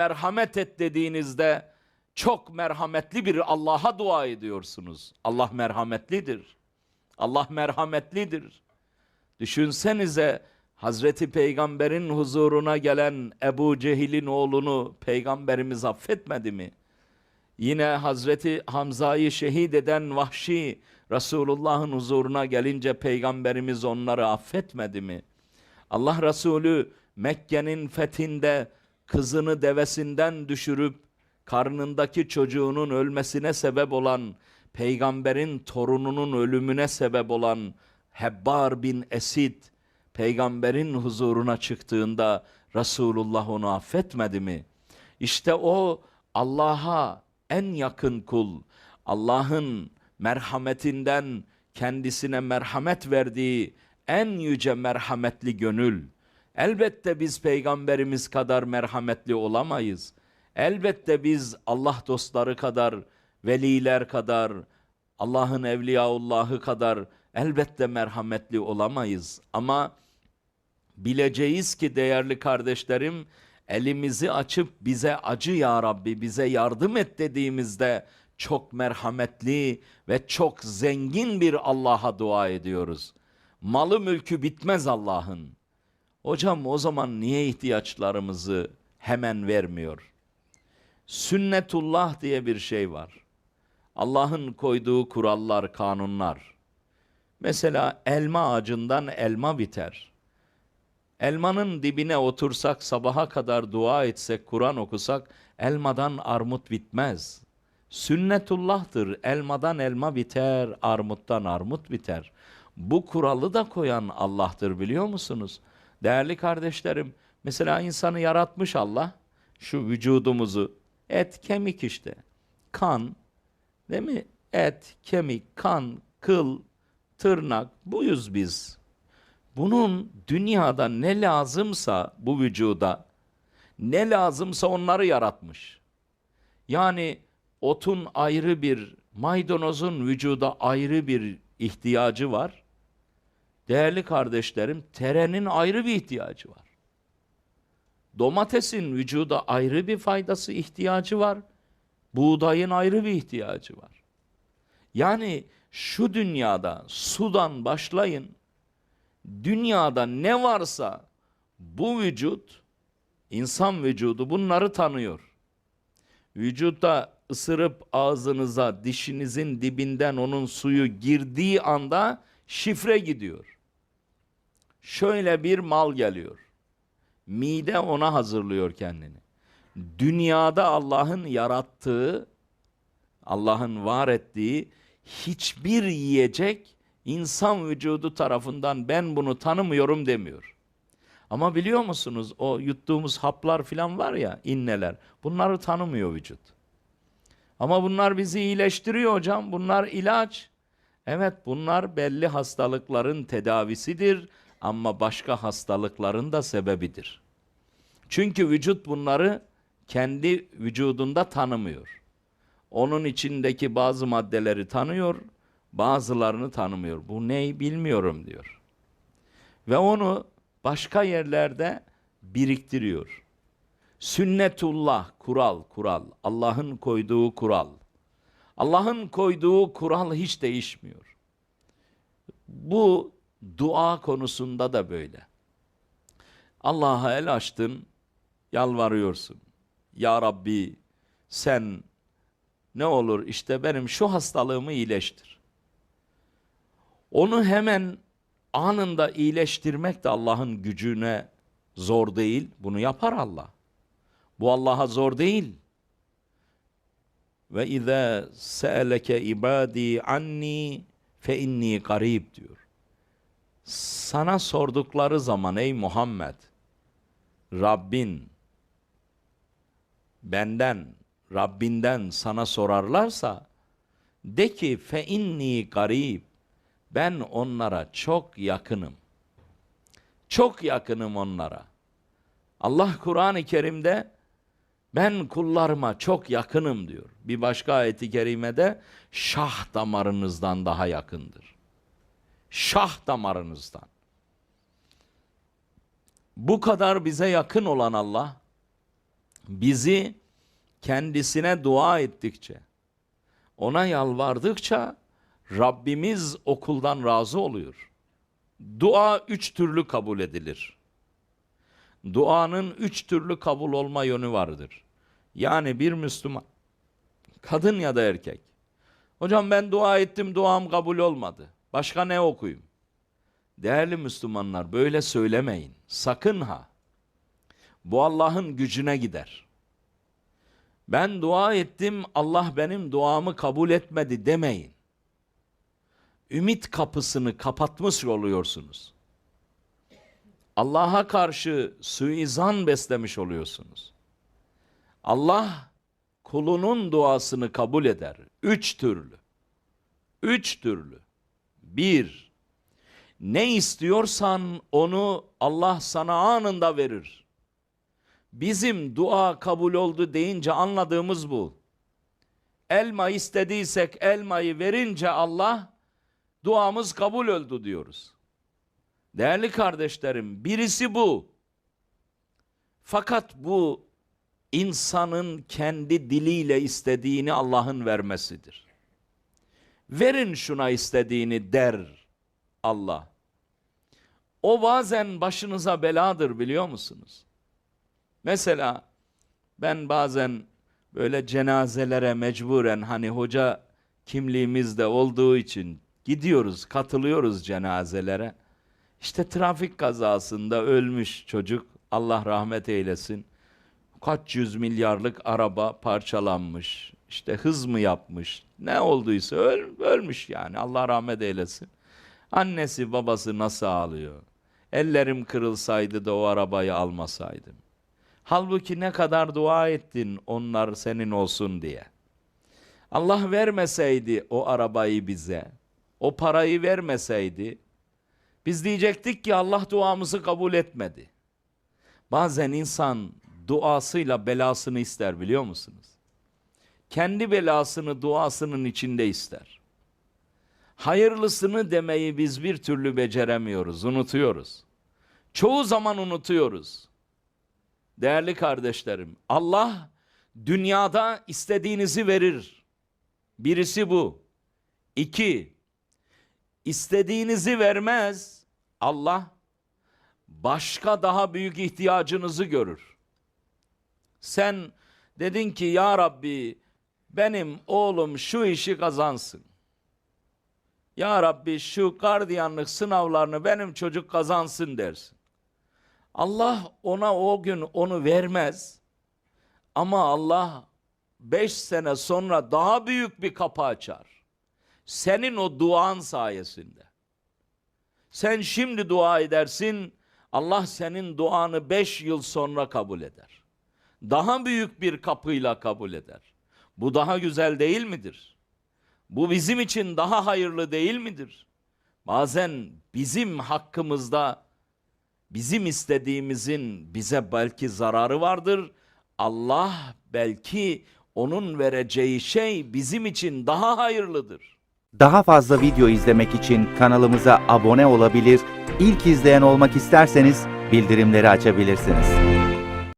merhamet et dediğinizde çok merhametli bir Allah'a dua ediyorsunuz. Allah merhametlidir. Allah merhametlidir. Düşünsenize Hazreti Peygamber'in huzuruna gelen Ebu Cehil'in oğlunu Peygamberimiz affetmedi mi? Yine Hazreti Hamza'yı şehit eden Vahşi Resulullah'ın huzuruna gelince Peygamberimiz onları affetmedi mi? Allah Resulü Mekke'nin fethinde kızını devesinden düşürüp karnındaki çocuğunun ölmesine sebep olan peygamberin torununun ölümüne sebep olan Hebbar bin Esid peygamberin huzuruna çıktığında Resulullah onu affetmedi mi? İşte o Allah'a en yakın kul, Allah'ın merhametinden kendisine merhamet verdiği en yüce merhametli gönül. Elbette biz peygamberimiz kadar merhametli olamayız. Elbette biz Allah dostları kadar, veliler kadar, Allah'ın evliyaullahı kadar elbette merhametli olamayız. Ama bileceğiz ki değerli kardeşlerim elimizi açıp bize acı ya Rabbi bize yardım et dediğimizde çok merhametli ve çok zengin bir Allah'a dua ediyoruz. Malı mülkü bitmez Allah'ın. Hocam o zaman niye ihtiyaçlarımızı hemen vermiyor? Sünnetullah diye bir şey var. Allah'ın koyduğu kurallar, kanunlar. Mesela elma ağacından elma biter. Elmanın dibine otursak, sabaha kadar dua etsek, Kur'an okusak, elmadan armut bitmez. Sünnetullah'tır. Elmadan elma biter, armuttan armut biter. Bu kuralı da koyan Allah'tır biliyor musunuz? Değerli kardeşlerim, mesela insanı yaratmış Allah, şu vücudumuzu, et, kemik işte, kan, değil mi? Et, kemik, kan, kıl, tırnak, buyuz biz. Bunun dünyada ne lazımsa bu vücuda, ne lazımsa onları yaratmış. Yani otun ayrı bir, maydanozun vücuda ayrı bir ihtiyacı var. Değerli kardeşlerim, terenin ayrı bir ihtiyacı var. Domatesin vücuda ayrı bir faydası, ihtiyacı var. Buğdayın ayrı bir ihtiyacı var. Yani şu dünyada sudan başlayın, dünyada ne varsa bu vücut, insan vücudu bunları tanıyor. Vücutta ısırıp ağzınıza dişinizin dibinden onun suyu girdiği anda şifre gidiyor. Şöyle bir mal geliyor. Mide ona hazırlıyor kendini. Dünyada Allah'ın yarattığı, Allah'ın var ettiği hiçbir yiyecek insan vücudu tarafından ben bunu tanımıyorum demiyor. Ama biliyor musunuz o yuttuğumuz haplar filan var ya inneler bunları tanımıyor vücut. Ama bunlar bizi iyileştiriyor hocam. Bunlar ilaç. Evet bunlar belli hastalıkların tedavisidir ama başka hastalıkların da sebebidir. Çünkü vücut bunları kendi vücudunda tanımıyor. Onun içindeki bazı maddeleri tanıyor, bazılarını tanımıyor. Bu ney bilmiyorum diyor. Ve onu başka yerlerde biriktiriyor. Sünnetullah, kural, kural. Allah'ın koyduğu kural. Allah'ın koyduğu kural hiç değişmiyor. Bu dua konusunda da böyle. Allah'a el açtın, yalvarıyorsun. Ya Rabbi sen ne olur işte benim şu hastalığımı iyileştir. Onu hemen anında iyileştirmek de Allah'ın gücüne zor değil. Bunu yapar Allah. Bu Allah'a zor değil. Ve izâ se'eleke ibâdî anni fe inni garib diyor. Sana sordukları zaman ey Muhammed Rabbin benden Rabbinden sana sorarlarsa de ki fe inni garib ben onlara çok yakınım. Çok yakınım onlara. Allah Kur'an-ı Kerim'de ben kullarıma çok yakınım diyor. Bir başka ayeti kerimede şah damarınızdan daha yakındır. Şah damarınızdan. Bu kadar bize yakın olan Allah bizi kendisine dua ettikçe, ona yalvardıkça Rabbimiz okuldan razı oluyor. Dua üç türlü kabul edilir. Duanın üç türlü kabul olma yönü vardır. Yani bir Müslüman, kadın ya da erkek, hocam ben dua ettim duam kabul olmadı. Başka ne okuyayım? Değerli Müslümanlar böyle söylemeyin. Sakın ha. Bu Allah'ın gücüne gider. Ben dua ettim Allah benim duamı kabul etmedi demeyin. Ümit kapısını kapatmış oluyorsunuz. Allah'a karşı suizan beslemiş oluyorsunuz. Allah kulunun duasını kabul eder. Üç türlü. Üç türlü. Bir, ne istiyorsan onu Allah sana anında verir. Bizim dua kabul oldu deyince anladığımız bu. Elma istediysek elmayı verince Allah duamız kabul oldu diyoruz. Değerli kardeşlerim birisi bu. Fakat bu insanın kendi diliyle istediğini Allah'ın vermesidir. Verin şuna istediğini der Allah. O bazen başınıza beladır biliyor musunuz? Mesela ben bazen böyle cenazelere mecburen hani hoca kimliğimizde olduğu için gidiyoruz, katılıyoruz cenazelere. İşte trafik kazasında ölmüş çocuk, Allah rahmet eylesin. Kaç yüz milyarlık araba parçalanmış. İşte hız mı yapmış? Ne olduysa öl, ölmüş yani. Allah rahmet eylesin. Annesi babası nasıl ağlıyor? Ellerim kırılsaydı da o arabayı almasaydım. Halbuki ne kadar dua ettin onlar senin olsun diye. Allah vermeseydi o arabayı bize, o parayı vermeseydi, biz diyecektik ki Allah duamızı kabul etmedi. Bazen insan duasıyla belasını ister biliyor musunuz? Kendi belasını duasının içinde ister. Hayırlısını demeyi biz bir türlü beceremiyoruz, unutuyoruz. Çoğu zaman unutuyoruz. Değerli kardeşlerim, Allah dünyada istediğinizi verir. Birisi bu. İki, istediğinizi vermez. Allah başka daha büyük ihtiyacınızı görür. Sen dedin ki ya Rabbi benim oğlum şu işi kazansın. Ya Rabbi şu gardiyanlık sınavlarını benim çocuk kazansın dersin. Allah ona o gün onu vermez. Ama Allah beş sene sonra daha büyük bir kapı açar. Senin o duan sayesinde. Sen şimdi dua edersin, Allah senin duanı beş yıl sonra kabul eder. Daha büyük bir kapıyla kabul eder. Bu daha güzel değil midir? Bu bizim için daha hayırlı değil midir? Bazen bizim hakkımızda bizim istediğimizin bize belki zararı vardır. Allah belki onun vereceği şey bizim için daha hayırlıdır. Daha fazla video izlemek için kanalımıza abone olabilir, ilk izleyen olmak isterseniz bildirimleri açabilirsiniz.